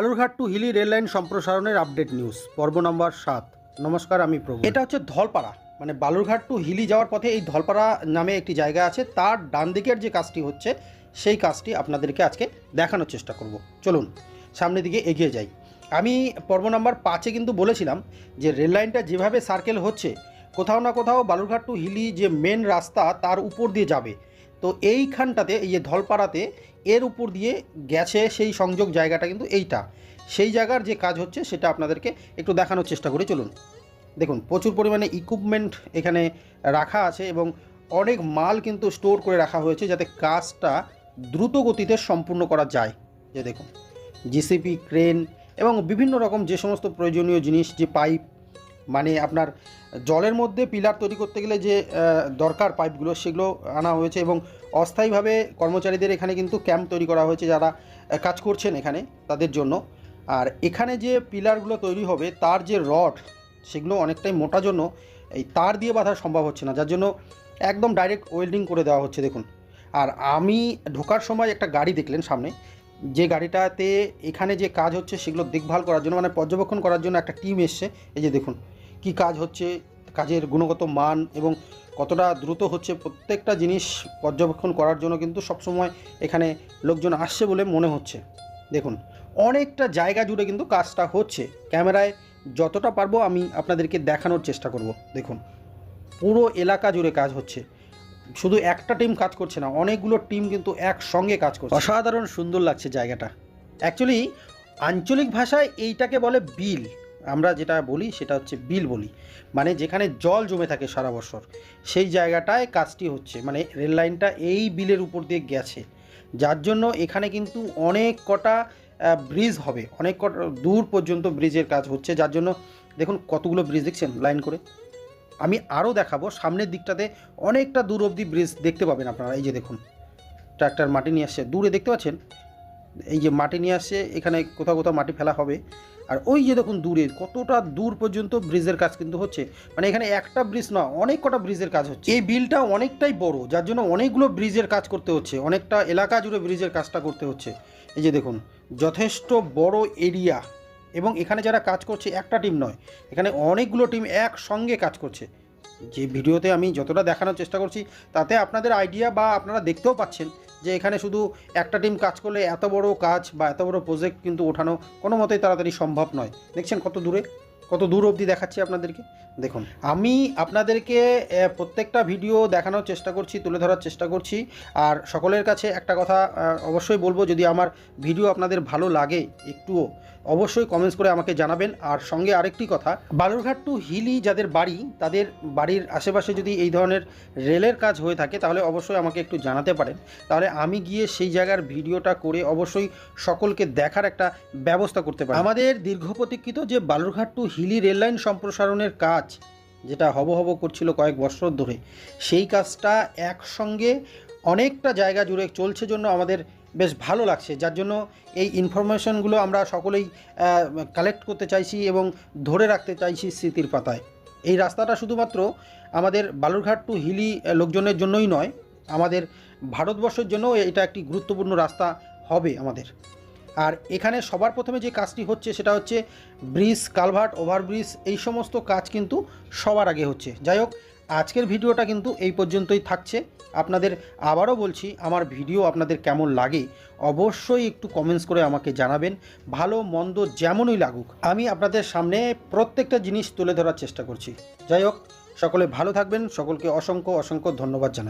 Balurghat to Hili rail line সম্প্রসারণের update news, পর্ব নম্বর সাত। নমস্কার, আমি প্রভু এটা হচ্ছে ধলপাড়া। মানে বালুরঘাট টু হিলি যাওয়ার পথে এই ধলপাড়া নামে একটি জায়গা আছে, তার ডান দিকের যে কাজটি হচ্ছে, সেই কাজটি আপনাদেরকে আজকে দেখানোর চেষ্টা করব। চলুন, সামনের দিকে এগিয়ে যাই। আমি পর্ব নম্বর পাঁচে কিন্তু বলেছিলাম যে রেল লাইনটা যেভাবে সার্কেল হচ্ছে, কোথাও না কোথাও বালুরঘাট টু হিলি যে মেন রাস্তা, তার উপর দিয়ে যাবে। তো এইখানটাতে, এই যে ধলপাড়াতে, এর উপর দিয়ে গেছে সেই সংযোগ জায়গাটা কিন্তু এইটা। সেই জায়গার যে কাজ হচ্ছে, সেটা আপনাদেরকে একটু দেখানোর চেষ্টা করে, চলুন। দেখুন, প্রচুর পরিমাণে ইকুইপমেন্ট এখানে রাখা আছে এবং অনেক মাল কিন্তু স্টোর করে রাখা হয়েছে যাতে কাজটা দ্রুত গতিতে সম্পূর্ণ করা যায়। যে দেখুন জিসিপি ক্রেন এবং বিভিন্ন রকম যে সমস্ত প্রয়োজনীয় জিনিস, যে পাইপ মানে আপনার জলের মধ্যে পিলার তৈরি করতে গেলে যে দরকার পাইপগুলো, সেগুলো আনা হয়েছে এবং অস্থায়ীভাবে কর্মচারীদের এখানে কিন্তু ক্যাম্প তৈরি করা হয়েছে যারা কাজ করছেন এখানে তাদের জন্য। আর এখানে যে পিলারগুলো তৈরি হবে, তার যে রড, সেগুলো অনেকটাই মোটা জন্য এই তার দিয়ে বাঁধা সম্ভব হচ্ছে না। যার জন্য একদম ডাইরেক্ট ওয়েল্ডিং করে দেওয়া হচ্ছে, দেখুন। আর আমি ঢোকার সময় একটা গাড়ি দেখলেন সামনে, যে গাড়িটাতে এখানে যে কাজ হচ্ছে, সেগুলো দেখভাল করার জন্য মানে পর্যবেক্ষণ করার জন্য একটা টিম এসছে। এই যে দেখুন কি কাজ হচ্ছে কাজের গুণগত মান এবং কতটা দ্রুত হচ্ছে প্রত্যেকটা জিনিস পর্যবেক্ষণ করার জন্য কিন্তু সবসময় এখানে লোকজন আসছে বলে মনে হচ্ছে। দেখুন অনেকটা জায়গা জুড়ে কিন্তু কাজটা হচ্ছে। ক্যামেরায় যতটা পারব আমি আপনাদেরকে দেখানোর চেষ্টা করব। দেখুন পুরো এলাকা জুড়ে কাজ হচ্ছে। শুধু একটা টিম কাজ করছে না অনেকগুলো টিম কিন্তু একসঙ্গে কাজ করছে। অসাধারণ সুন্দর লাগছে জায়গাটা। অ্যাকচুয়ালি আঞ্চলিক ভাষায় এইটাকে বলে বিল। আমরা যেটা বলি সেটা হচ্ছে বিল বলি। মানে যেখানে জল জমে থাকে সারা বছর, সেই জায়গাটায় কাজটি হচ্ছে। মানে রেল লাইনটা এই বিলের উপর দিয়ে গেছে। যার জন্য এখানে কিন্তু অনেক কটা ব্রিজ হবে। অনেক কটা, দূর পর্যন্ত ব্রিজের কাজ হচ্ছে। যার জন্য দেখুন কতগুলো ব্রিজ দেখছেন লাইন করে? আমি আরও দেখাবো, সামনের দিকটাতে অনেকটা দূর অবধি ব্রিজ দেখতে পাবেন আপনারা। এই যে দেখুন ট্রাক্টর মাটি নিয়ে আসছে। দূরে দেখতে পাচ্ছেন? এই যে মাটি নিয়ে আসছে, এখানে কোথাও কোথাও মাটি ফেলা হবে। আর ওই যে দেখুন দূরে, কতটা দূর পর্যন্ত ব্রিজের কাজ কিন্তু হচ্ছে। মানে এখানে একটা ব্রিজ না, অনেক কটা ব্রিজের কাজ হচ্ছে। এই বিলটা অনেকটাই বড়, যার জন্য অনেকগুলো ব্রিজের কাজ করতে হচ্ছে। অনেকটা এলাকা জুড়ে ব্রিজের কাজটা করতে হচ্ছে। এই যে দেখুন, যথেষ্ট বড় এরিয়া। এবং এখানে যারা কাজ করছে, একটা টিম নয়। এখানে অনেকগুলো টিম একসঙ্গে কাজ করছে। যে ভিডিওতে আমি যতটা দেখানোর চেষ্টা করছি, তাতে আপনাদের আইডিয়া বা আপনারা দেখতেও পাচ্ছেন যে এখানে শুধু একটা টিম কাজ করলে এত বড় কাজ বা এত বড় প্রজেক্ট কিন্তু ওঠানো কোনো মতেই তাড়াতাড়ি সম্ভব নয়। দেখছেন কত দূরে? কত দূর অবধি দেখাচ্ছি আপনাদেরকে? দেখুন, আমি আপনাদেরকে প্রত্যেকটা ভিডিও দেখানোর চেষ্টা করছি, তুলে ধরার চেষ্টা করছি। আর সকলের কাছে একটা কথা অবশ্যই বলব, যদি আমার ভিডিও আপনাদের ভালো লাগে একটুও, অবশ্যই কমেন্টস করে আমাকে জানাবেন। আর সঙ্গে আরেকটি কথা, বালুরঘাট টু হিলি যাদের বাড়ি, তাদের বাড়ির আশেপাশে যদি এই ধরনের রেলের কাজ হয়ে থাকে, তাহলে অবশ্যই আমাকে একটু জানাতে পারেন। তাহলে আমি গিয়ে সেই জায়গার ভিডিওটা করে অবশ্যই সকলকে দেখার একটা ব্যবস্থা করতে পারি। আমাদের দীর্ঘ প্রতীক্ষিত যে বালুরঘাট টু হিলি রেললাইন সম্প্রসারণের কাজ যেটা হব হব করছিল কয়েক বছর ধরে, সেই কাজটা একসঙ্গে অনেকটা জায়গা জুড়ে চলছে জন্য আমাদের বেশ ভালো লাগছে। যার জন্য এই ইনফরমেশনগুলো আমরা সকলেই কালেক্ট করতে চাইছি এবং ধরে রাখতে চাইছি স্মৃতির পাতায়। এই রাস্তাটা শুধুমাত্র আমাদের বালুরঘাট টু হিলি লোকজনের জন্যই নয়, আমাদের ভারতবর্ষের জন্য এটা একটি গুরুত্বপূর্ণ রাস্তা হবে আমাদের। আর এখানে সবার প্রথমে যে কাজটি হচ্ছে সেটা হচ্ছে ব্রিজ, কালভার্ট, ওভারব্রিজ, এই সমস্ত কাজ কিন্তু সবার আগে হচ্ছে। যাই হোক, আজকের ভিডিওটা কিন্তু এই পর্যন্তই থাকছে। আপনাদের আবারও বলছি, আমার ভিডিও আপনাদের কেমন লাগে অবশ্যই একটু কমেন্টস করে আমাকে জানাবেন। ভালো, মন্দ যেমনই লাগুক, আমি আপনাদের সামনে প্রত্যেকটা জিনিস তুলে ধরার চেষ্টা করছি। যাই হোক, সকলে ভালো থাকবেন, সকলকে অসংখ্য অসংখ্য ধন্যবাদ জানাই।